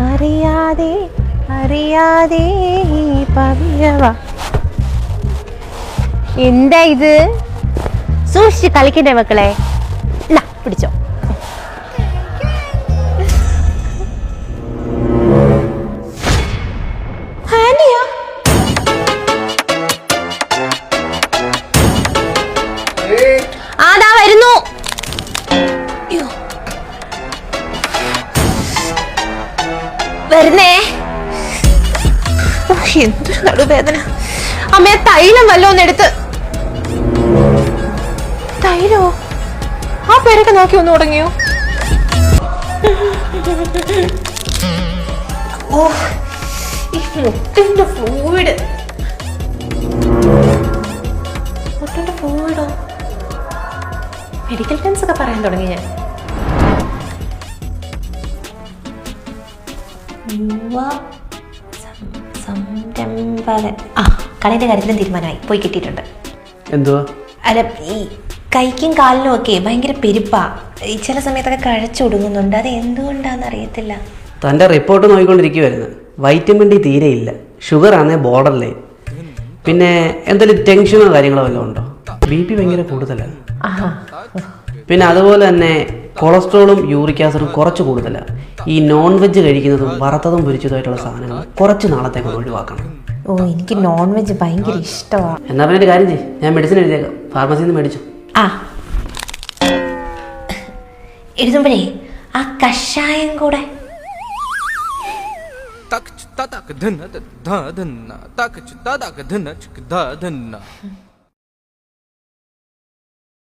അറിയാതെ അറിയാതെ പവിഴവ. എന്താ ഇത്? സൂക്ഷിച്ച് കളിക്കണ്ടേ മക്കളെ. പിടിച്ചോ. വരുന്നേ. എന്തൊരു നടുവേദന. അമ്മയെ തൈലം വല്ലോന്ന് എടുത്ത്. തൈലോ? ആ പേരൊക്കെ നോക്കി ഒന്ന് തുടങ്ങിയോ ഓ ഈ മുട്ടിന്റെ ഫ്ലൂയിഡ് മുട്ടിന്റെ ഫ്ലൂയിഡോ മെഡിക്കൽ ടെൻസ് ഒക്കെ പറയാൻ തുടങ്ങി ഞാൻ. യുവ സംരംഭകൻ ആ കളിയുടെ കാര്യത്തിലും തീരുമാനമായി. പോയി കിട്ടിയിട്ടുണ്ട്. എന്തുവാ? അല്ല ഈ കൈക്കും കാലിനും ഒക്കെ ഭയങ്കര പെരുപ്പാ. ഈ ചില സമയത്തൊക്കെ കഴച്ചൊടുങ്ങുന്നുണ്ട് അത് എന്തുകൊണ്ടാന്ന് അറിയത്തില്ല. തന്റെ റിപ്പോർട്ട് നോക്കിക്കൊണ്ടിരിക്കുവായിരുന്നു. വൈറ്റമിൻ ഡി തീരെയില്ല ഷുഗർ ആണേ ബോർഡർ ലൈൻ പിന്നെ എന്തെങ്കിലും ടെൻഷനോ കാര്യങ്ങളോ വല്ലതും ഉണ്ടോ? ബി പി ഭയങ്കര കൂടുതലാണ്. പിന്നെ അതുപോലെ തന്നെ കൊളസ്ട്രോളും യൂറിക് ആസിഡും കുറച്ച് കൂടുതലാണ് ഈ നോൺ വെജ് കഴിക്കുന്നതും വറുത്തതും പൊരിച്ചതുമായിട്ടുള്ള സാധനങ്ങൾ കുറച്ച് നാളത്തേക്ക് ഒഴിവാക്കണം ഓ എനിക്ക് നോൺ വെജ് ഭയങ്കര ഇഷ്ടമാണ് എന്നാ പിന്നെ ഒരു കാര്യം ചെയ്യും ഞാൻ മെഡിസിൻ എഴുതിയേക്കാം ഫാർമസിയിൽ നിന്ന് മേടിച്ചു ആ എഴുതുമ്പോഴേ ആ കഷായം കൂടെ തക് തതക് ധന ധ ധന തക് തതക് ധന ധ ധന